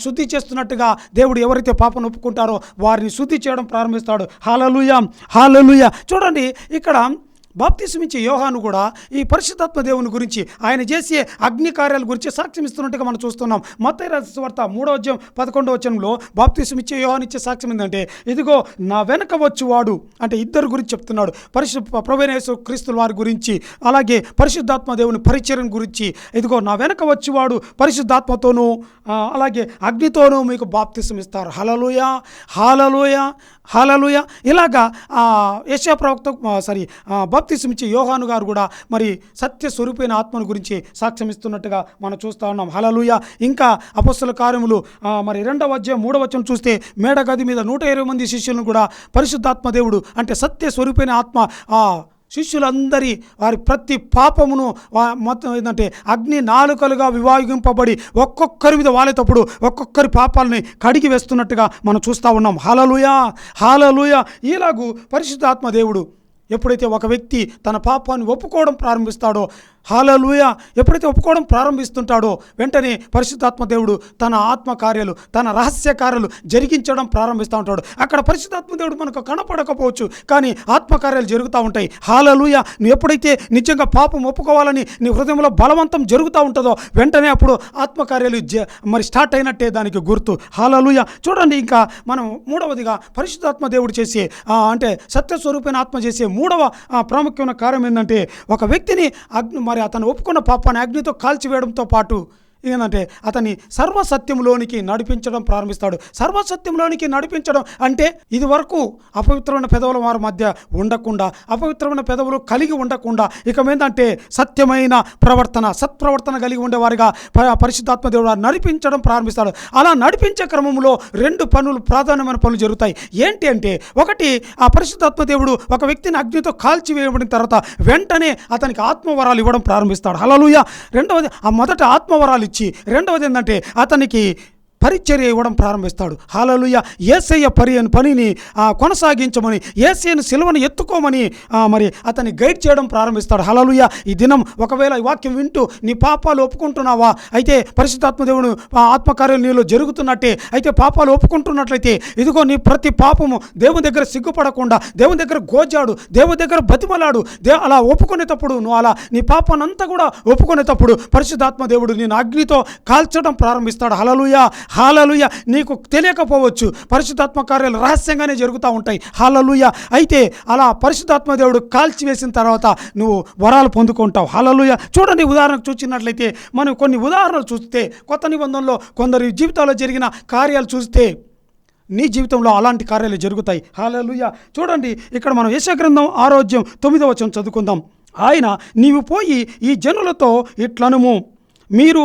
శుద్ధి చేస్తున్నట్టుగా దేవుడు ఎవరైతే పాపను ఒప్పుకుంటారో వారిని శుద్ధి చేయడం ప్రారంభిస్తాడు. హాలలుయ హాలలుయ చూడండి ఇక్కడ బాప్తిసమిచ్చే యోహాను కూడా ఈ పరిశుద్ధాత్మ దేవుని గురించి ఆయన చేసే అగ్ని కార్యాల గురించి సాక్ష్యం ఇస్తున్నట్టుగా మనం చూస్తున్నాం. మత్తయి వార్త మూడో అధ్యాయం పదకొండవ వచనంలో బాప్తిసమిచ్చే యోహాను ఇచ్చే సాక్ష్యం ఏంటంటే ఇదిగో నా వెనక వచ్చువాడు అంటే ఇద్దరు గురించి చెప్తున్నాడు. పరిశు ప్రవేణేశ్వర క్రీస్తుల వారి గురించి అలాగే పరిశుద్ధాత్మ దేవుని పరిచయం గురించి ఇదిగో నా వెనక వచ్చేవాడు పరిశుద్ధాత్మతోనూ అలాగే అగ్నితోనూ మీకు బాప్తిసం ఇస్తారు. హలలుయ హాలలుయ హాలలుయ ఇలాగా ఆ, ప్రవక్త సారీ బాప్ బాప్తిసమిచ్చే యోహాను గారు కూడా మరి సత్య స్వరూపైన ఆత్మను గురించి సాక్ష్యం ఇస్తున్నట్టుగా మనం చూస్తూ ఉన్నాం. హలలుయ ఇంకా అపస్సుల కార్యములు మరి రెండవ అధ్యాయం మూడవ వచనం చూస్తే మేడగది మీద నూట ఇరవై మంది శిష్యులను కూడా పరిశుద్ధాత్మ దేవుడు అంటే సత్య స్వరూపైన ఆత్మ ఆ శిష్యులందరి వారి ప్రతి పాపమును మొత్తం ఏంటంటే అగ్ని నాలుకలుగా వివాహింపబడి ఒక్కొక్కరి మీద వాలేటప్పుడు ఒక్కొక్కరి పాపాలని కడిగి వేస్తున్నట్టుగా మనం చూస్తూ ఉన్నాం. హాలలుయ హాలలుయ ఇలాగూ పరిశుద్ధాత్మ దేవుడు ఎప్పుడైతే ఒక వ్యక్తి తన పాపాన్ని ఒప్పుకోవడం ప్రారంభిస్తాడో హాలలుయ. ఎప్పుడైతే ఒప్పుకోవడం ప్రారంభిస్తుంటాడో వెంటనే పరిశుద్ధాత్మ దేవుడు తన ఆత్మ కార్యాలు తన రహస్య కార్యాలు జరిగించడం ప్రారంభిస్తూ ఉంటాడు. అక్కడ పరిశుద్ధాత్మ దేవుడు మనకు కనపడకపోవచ్చు కానీ ఆత్మకార్యాలు జరుగుతూ ఉంటాయి. హాలలుయ. నువ్వు ఎప్పుడైతే నిజంగా పాపం ఒప్పుకోవాలని నీ హృదయంలో బలవంతం జరుగుతూ ఉంటుందో వెంటనే అప్పుడు ఆత్మకార్యాలు జ మరి స్టార్ట్ అయినట్టే దానికి గుర్తు. హాలలుయ. చూడండి ఇంకా మనం మూడవదిగా పరిశుద్ధాత్మ దేవుడు చేసే అంటే సత్యస్వరూపైన ఆత్మ చేసే మూడవ ప్రాముఖ్యమైన కార్యం ఏంటంటే ఒక వ్యక్తిని అగ్ని మరి అతను ఒప్పుకున్న పాపాన్ని అగ్నితో కాల్చివేయడంతో పాటు ఏంటంటే అతన్ని సర్వసత్యంలోనికి నడిపించడం ప్రారంభిస్తాడు. సర్వసత్యంలోనికి నడిపించడం అంటే ఇది వరకు అపవిత్రమైన పెదవుల వారి మధ్య ఉండకుండా అపవిత్రమైన పెదవులు కలిగి ఉండకుండా ఇక ఏంటంటే సత్యమైన ప్రవర్తన సత్ప్రవర్తన కలిగి ఉండేవారిగా ప- పరిశుద్ధాత్మ దేవుడు నడిపించడం ప్రారంభిస్తాడు. అలా నడిపించే క్రమంలో రెండు పనులు ప్రాధాన్యమైన పనులు జరుగుతాయి. ఏంటి అంటే ఒకటి ఆ పరిశుద్ధాత్మ దేవుడు ఒక వ్యక్తిని అగ్నితో కాల్చివేయబడిన తర్వాత వెంటనే అతనికి ఆత్మవరాలు ఇవ్వడం ప్రారంభిస్తాడు. హలలుయ రెండవది ఆ మొదట ఆత్మవరాలు ఇచ్చి రెండవది ఏంటంటే అతనికి పరిచర్య ఇవ్వడం ప్రారంభిస్తాడు. హాలలుయ. ఏసయ్య పరి అని పనిని కొనసాగించమని ఏసయ్యను సిలువను ఎత్తుకోమని మరి అతన్ని గైడ్ చేయడం ప్రారంభిస్తాడు. హలలుయ. ఈ దినం ఒకవేళ ఈ వాక్యం వింటూ నీ పాపాలు ఒప్పుకుంటున్నావా? అయితే పరిశుద్ధాత్మ దేవుడు ఆ నీలో జరుగుతున్నట్టే. అయితే పాపాలు ఒప్పుకుంటున్నట్లయితే ఇదిగో నీ ప్రతి పాపము దేవుని దగ్గర సిగ్గుపడకుండా దేవుని దగ్గర గోజాడు దేవుని దగ్గర బతిమలాడు దే అలా ఒప్పుకునేటప్పుడు నువ్వు అలా నీ పాపానంతా కూడా ఒప్పుకునేటప్పుడు పరిశుద్ధాత్మ దేవుడు నేను అగ్నితో కాల్చడం ప్రారంభిస్తాడు. హలలుయ. హాలలుయ. నీకు తెలియకపోవచ్చు పరిశుద్ధాత్మ కార్యాలు రహస్యంగానే జరుగుతూ ఉంటాయి. హాలలుయ. అయితే అలా పరిశుద్ధాత్మ దేవుడు కాల్చివేసిన తర్వాత నువ్వు వరాలు పొందుకుంటావు. హాలలుయ. చూడండి ఉదాహరణకు చూసినట్లయితే మనం కొన్ని ఉదాహరణలు చూస్తే కొత్త నిబంధనలో కొందరి జీవితాల్లో జరిగిన కార్యాలు చూస్తే నీ జీవితంలో అలాంటి కార్యాలు జరుగుతాయి. హాలలుయ. చూడండి ఇక్కడ మనం యశగ్రంథం ఆరోగ్యం తొమ్మిదవ వచనం చదువుకుందాం. ఆయన నీవు పోయి ఈ జనులతో ఇట్లనుము. మీరు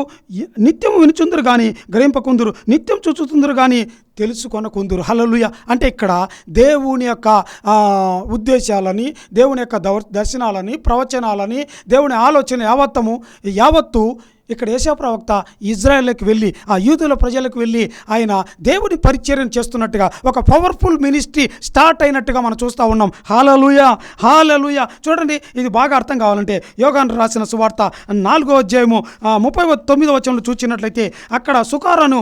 నిత్యం వినుచుందరు కానీ గ్రహింపకుందురు నిత్యం చూచుతుందరు కానీ తెలుసుకొనకుందురు. హలలుయ అంటే ఇక్కడ దేవుని యొక్క ఉద్దేశాలని దేవుని యొక్క దర్శనాలని ప్రవచనాలని దేవుని ఆలోచన యావత్తము యావత్తు ఇక్కడ ఏషా ప్రవక్త ఇజ్రాయెల్కి వెళ్ళి ఆ యూదుల ప్రజలకు వెళ్ళి ఆయన దేవుని పరిచర్యం చేస్తున్నట్టుగా ఒక పవర్ఫుల్ మినిస్ట్రీ స్టార్ట్ అయినట్టుగా మనం చూస్తూ ఉన్నాం. హాలలుయ హాలలుయ చూడండి ఇది బాగా అర్థం కావాలంటే యోగాను రాసిన సువార్త నాలుగో అధ్యాయము ముప్పై తొమ్మిదో వచనంలో చూసినట్లయితే అక్కడ సుకారను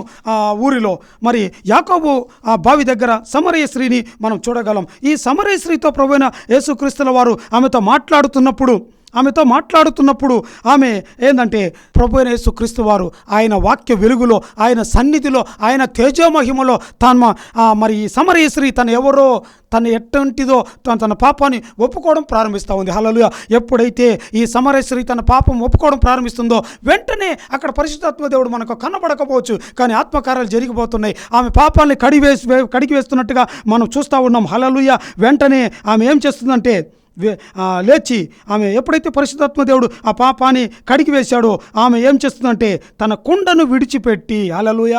ఊరిలో మరి యాకోబు ఆ బావి దగ్గర సమరయ స్త్రీని మనం చూడగలం. ఈ సమరయ స్త్రీతో ప్రభువైన యేసుక్రీస్తుల వారు ఆమెతో మాట్లాడుతున్నప్పుడు ఆమెతో మాట్లాడుతున్నప్పుడు ఆమె ఏంటంటే ప్రభు యేసుక్రీస్తు వారు ఆయన వాక్య వెలుగులో ఆయన సన్నిధిలో ఆయన తేజోమహిమలో తన మరి ఈ సమరేశ్వరి తను ఎవరో తను ఎట్టంటిదో తన తన పాపాన్ని ఒప్పుకోవడం ప్రారంభిస్తూ ఉంది. హలలుయ ఎప్పుడైతే ఈ సమరేశ్వరి తన పాపం ఒప్పుకోవడం ప్రారంభిస్తుందో వెంటనే అక్కడ పరిశుద్ధాత్మ దేవుడు మనకు కనబడకపోవచ్చు కానీ ఆత్మకార్యాలు జరిగిపోతున్నాయి. ఆమె పాపాన్ని కడివేసి కడిగి వేస్తున్నట్టుగా మనం చూస్తూ ఉన్నాం. హలలుయ వెంటనే ఆమె ఏం చేస్తుందంటే లేచి ఆమె ఎప్పుడైతే పరిశుద్ధాత్మ దేవుడు ఆ పాపాన్ని కడిగి వేశాడో ఆమె ఏం చేస్తుందంటే తన కుండను విడిచిపెట్టి అలలుయ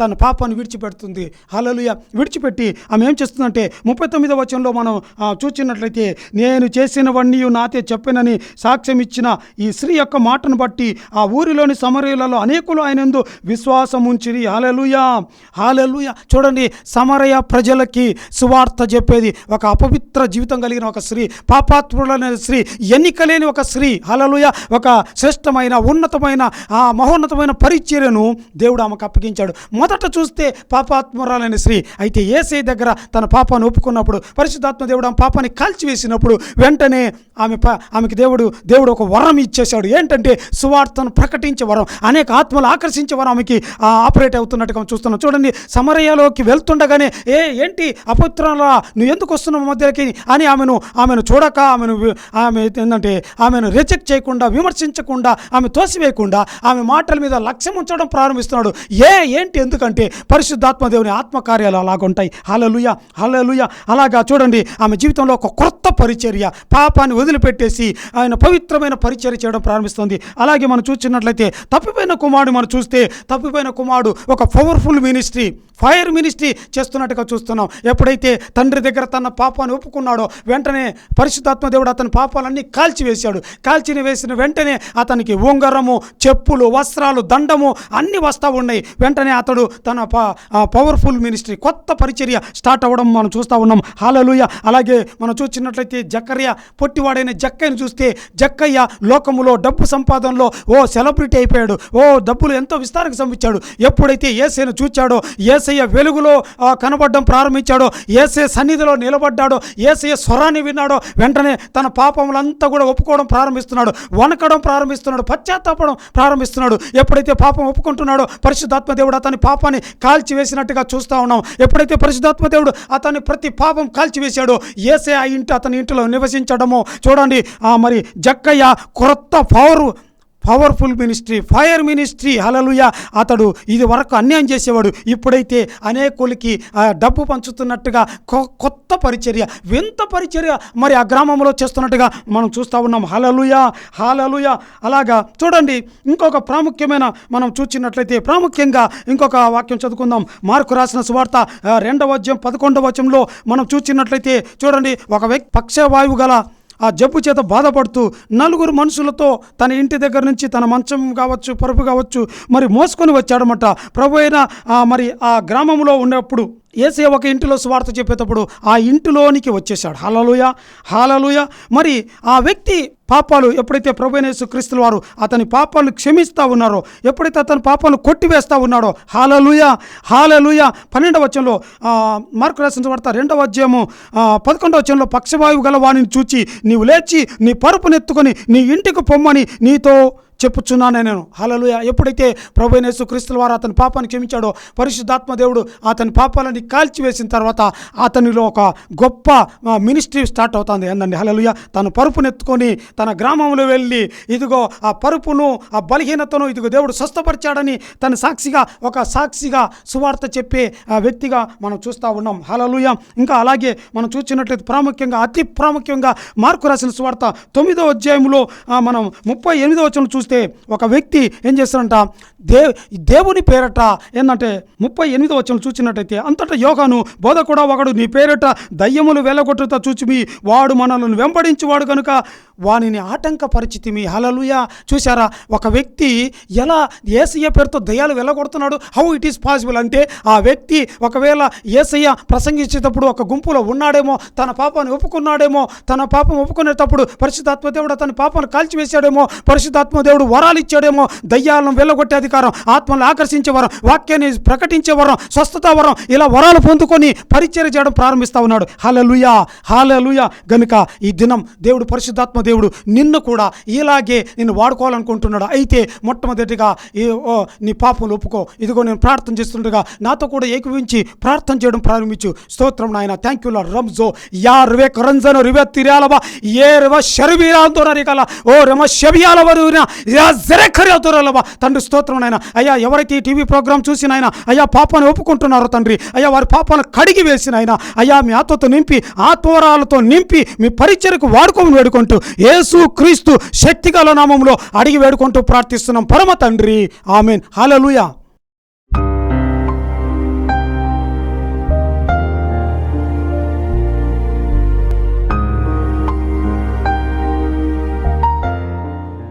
తన పాపాన్ని విడిచిపెడుతుంది. అలలుయ విడిచిపెట్టి ఆమె ఏం చేస్తుందంటే ముప్పై తొమ్మిదో వచనంలో మనం చూచినట్లయితే నేను చేసినవన్నీ నాతే చెప్పినని సాక్ష్యం ఇచ్చిన ఈ స్త్రీ యొక్క మాటను బట్టి ఆ ఊరిలోని సమరయులలో అనేకులు ఆయనందు విశ్వాసం ఉంచిరి. హాలలుయా హాలలుయ చూడండి సమరయ ప్రజలకి సువార్త చెప్పేది ఒక అపవిత్ర జీవితం కలిగిన ఒక స్త్రీ. పాపాత్ములైన స్త్రీ ఎన్నిక లేని ఒక స్త్రీ హలలుయ ఒక శ్రేష్టమైన ఉన్నతమైన ఆ మహోన్నతమైన పరిచర్యను దేవుడు ఆమెకు అప్పగించాడు. మొదట చూస్తే పాపాత్మురాలైన స్త్రీ అయితే ఏసై దగ్గర తన పాపాన్ని ఒప్పుకున్నప్పుడు పరిశుద్ధాత్మ దేవుడు ఆమె పాపాన్ని కాల్చివేసినప్పుడు వెంటనే ఆమె ఆమెకి దేవుడు దేవుడు ఒక వరం ఇచ్చేశాడు. ఏంటంటే సువార్తను ప్రకటించే వరం అనేక ఆత్మలు ఆకర్షించే వరం ఆమెకి ఆ, ఆపరేట్ అవుతున్నట్టుగా చూస్తున్నాం. చూడండి సమరయ్యలోకి వెళ్తుండగానే ఏ ఏంటి అపవిత్రంలా నువ్వు ఎందుకు వస్తున్నావు మధ్యకి అని ఆమెను ఆమెను చూడక ఆమెను ఆమె ఏంటంటే ఆమెను రిజెక్ట్ చేయకుండా విమర్శించకుండా ఆమె తోసివేయకుండా ఆమె మాటల మీద లక్ష్యం ఉంచడం ప్రారంభిస్తున్నాడు. ఏ ఏంటి? ఎందుకంటే పరిశుద్ధాత్మ దేవుని ఆత్మకార్యాలు అలాగుంటాయి. హలలుయ హలలుయ అలాగా చూడండి ఆమె జీవితంలో ఒక కొత్త పరిచర్య పాపాన్ని వదిలిపెట్టేసి ఆయన పవిత్రమైన పరిచర్య చేయడం ప్రారంభిస్తుంది. అలాగే మనం చూసినట్లయితే తప్పిపోయిన కుమారుడు మనం చూస్తే తప్పిపోయిన కుమారుడు ఒక పవర్ఫుల్ మినిస్ట్రీ ఫైర్ మినిస్ట్రీ చేస్తున్నట్టుగా చూస్తున్నాం. ఎప్పుడైతే తండ్రి దగ్గర తన పాపాన్ని ఒప్పుకున్నాడో వెంటనే పరిశుద్ధాత్మ దేవుడు అతని పాపాలన్నీ కాల్చివేశాడు. కాల్చిన వేసిన వెంటనే అతనికి ఉంగరము చెప్పులు వస్త్రాలు దండము అన్ని వస్తూ ఉన్నాయి. వెంటనే అతడు తన పవర్ఫుల్ మినిస్ట్రీ కొత్త పరిచర్య స్టార్ట్ అవ్వడం మనం చూస్తూ ఉన్నాం. హాలలుయ అలాగే మనం చూసినట్లయితే జక్కర్య పొట్టివాడైన జక్కయ్యను చూస్తే జక్కయ్య లోకములో డబ్బు సంపాదనలో ఓ సెలబ్రిటీ అయిపోయాడు. ఓ డబ్బులు ఎంతో విస్తారంగా సంపించాడు. ఎప్పుడైతే ఏసైను చూచాడో ఏసయ్య వెలుగులో కనబడడం ప్రారంభించాడో ఏసే సన్నిధిలో నిలబడ్డాడో ఏసయ్య స్వరాన్ని విన్నాడో వెంటనే తన పాపములంతా కూడా ఒప్పుకోవడం ప్రారంభిస్తున్నాడు. వణకడం ప్రారంభిస్తున్నాడు. పశ్చాత్తాపడం ప్రారంభిస్తున్నాడు. ఎప్పుడైతే పాపం ఒప్పుకుంటున్నాడో పరిశుద్ధాత్మ దేవుడు అతని పాపాన్ని కాల్చివేసినట్టుగా చూస్తూ ఉన్నాం. ఎప్పుడైతే పరిశుద్ధాత్మ దేవుడు అతని ప్రతి పాపం కాల్చివేశాడో ఏసే ఆ ఇంటి అతని ఇంటిలో నివసించడమో చూడండి. ఆ మరి జక్కయ్య కొత్త power powerful ministry fire ministry hallelujah అతడు ఇది వరకు అన్యాయం చేసేవాడు. ఇప్పుడైతే అనేకులకి డబ్బు పంచుతున్నట్టుగా కొ- కొత్త పరిచర్య వింత పరిచర్య మరి ఆ గ్రామంలో చేస్తున్నట్టుగా మనం చూస్తూ ఉన్నాం. హలలుయ హాలలుయ అలాగా చూడండి ఇంకొక ప్రాముఖ్యమైన మనం చూచినట్లయితే ప్రాముఖ్యంగా ఇంకొక వాక్యం చదువుకుందాం. మార్కు రాసిన సువార్త రెండవ అధ్యాయం పదకొండవ వచనంలో మనం చూచినట్లయితే చూడండి ఒక వ్యక్తి పక్షవాయువు గల ఆ జబ్బు చేత బాధపడుతూ నలుగురు మనుషులతో తన ఇంటి దగ్గర నుంచి తన మంచం కావచ్చు పరుపు కావచ్చు మరి మోసుకొని వచ్చాడనమాట ప్రభు అయిన మరి ఆ గ్రామంలో ఉన్నప్పుడు ఏసే ఒక ఇంటిలో స్వార్థ చెప్పేటప్పుడు ఆ ఇంటిలోనికి వచ్చేసాడు హాలలుయ హాలలుయ మరి ఆ వ్యక్తి పాపాలు ఎప్పుడైతే ప్రభునేసు క్రీస్తుల వారు అతని పాపాలు క్షమిస్తూ ఉన్నారో ఎప్పుడైతే అతని పాపాలు కొట్టివేస్తూ ఉన్నాడో హాలలుయ హాలలుయ పన్నెండవ వచనంలో మార్కు రాసిన వార్త రెండవ అధ్యాయము పదకొండవ వచనంలో పక్షవాయువు గల వాణిని చూచి నీవు లేచి నీ పరుపునెత్తుకొని నీ ఇంటికి పొమ్మని నీతో చెప్పుచున్నాను నేను. హలలుయ ఎప్పుడైతే ప్రభు క్రీస్తుల వారు అతని పాపాన్ని క్షమించాడో పరిశుద్ధాత్మ దేవుడు అతని పాపాలని కాల్చివేసిన తర్వాత అతనిలో ఒక గొప్ప మినిస్ట్రీ స్టార్ట్ అవుతుంది. అందండి హలలుయ తను పరుపునెత్తుకొని తన గ్రామంలో వెళ్ళి ఇదిగో ఆ పరుపును ఆ బలహీనతను ఇదిగో దేవుడు స్వస్థపరిచాడని తన సాక్షిగా ఒక సాక్షిగా సువార్త చెప్పే ఆ వ్యక్తిగా మనం చూస్తూ ఉన్నాం. హలలుయ ఇంకా అలాగే మనం చూసినట్లయితే ప్రాముఖ్యంగా అతి ప్రాముఖ్యంగా మార్కు రాసిన సువార్త తొమ్మిదో అధ్యాయంలో మనం ముప్పై ఎనిమిదో వచనం చూస్తే ఒక వ్యక్తి ఏం చేస్తారంట దే దేవుని పేరట ఏంటంటే ముప్పై ఎనిమిదో వచ్చిన చూసినట్టయితే అంతటా యోగాను బోధ కూడా ఒకడు నీ పేరట దయ్యములు వెళ్ళగొట్టుతా చూచిమి వాడు మనల్ని వెంబడించువాడు కనుక వానిని ఆటంకపరిచితిమి. హలలుయా చూసారా ఒక వ్యక్తి ఎలా ఏసయ్య పేరుతో దయ్యాలు వెళ్ళగొడుతున్నాడు? హౌ ఇట్ ఈస్ పాసిబుల్ అంటే ఆ వ్యక్తి ఒకవేళ ఏసయ్య ప్రసంగించేటప్పుడు ఒక గుంపులో ఉన్నాడేమో తన పాపాన్ని ఒప్పుకున్నాడేమో తన పాపం ఒప్పుకునేటప్పుడు పరిశుద్ధాత్మ దేవుడు తన పాపాన్ని కాల్చివేశాడేమో పరిశుద్ధాత్మ దేవుడు వరాలు ఇచ్చాడేమో దయ్యాలను వెళ్ళగొట్టే అధికారం ఆత్మలను ఆకర్షించే వరం వాక్యాన్ని ప్రకటించే వరం స్వస్థత వరం ఇలా వరాలు పొందుకొని పరిచయం చేయడం ప్రారంభిస్తా ఉన్నాడు. హాలలుయా హాలలుయా గనుక ఈ దినం దేవుడు పరిశుద్ధాత్మ దేవుడు దేవుడు నిన్ను కూడా ఇలాగే నిన్ను వాడుకోవాలనుకుంటున్నాడు. అయితే మొట్టమొదటిగా ఓ నీ పాపం ఒప్పుకో. ఇదిగో నేను ప్రార్థన చేస్తుండగా నాతో కూడా ఏకీవించి ప్రార్థన చేయడం ప్రారంభించు. స్తోత్రం నాయన. థ్యాంక్ యూ రంజో. యా రివే కరంజను రివే తిరాలవ ఏ రివ శరవీరాంతో రికల. ఓ రమ శబియాల వరున యా జరఖరియతురలవ తండ్రి స్తోత్రం నాయన. అయ్యా ఎవరైతే ఈ టీవీ ప్రోగ్రామ్ చూసి నాయన అయ్యా పాపాన్ని ఒప్పుకుంటున్నారో తండ్రి అయ్యా వారి పాపాలను కడిగి వేసిన ఆయన అయ్యా మీ ఆత్మతో నింపి ఆత్మవరాలతో నింపి మీ పరిచయకు వాడుకోమని వేడుకుంటూ యేసు క్రీస్తు శక్తిగల నామంలో అడిగి వేడుకుంటూ ప్రార్థిస్తున్నాం. పరమ తండ్రి. ఆమెన్. హల్లెలూయా.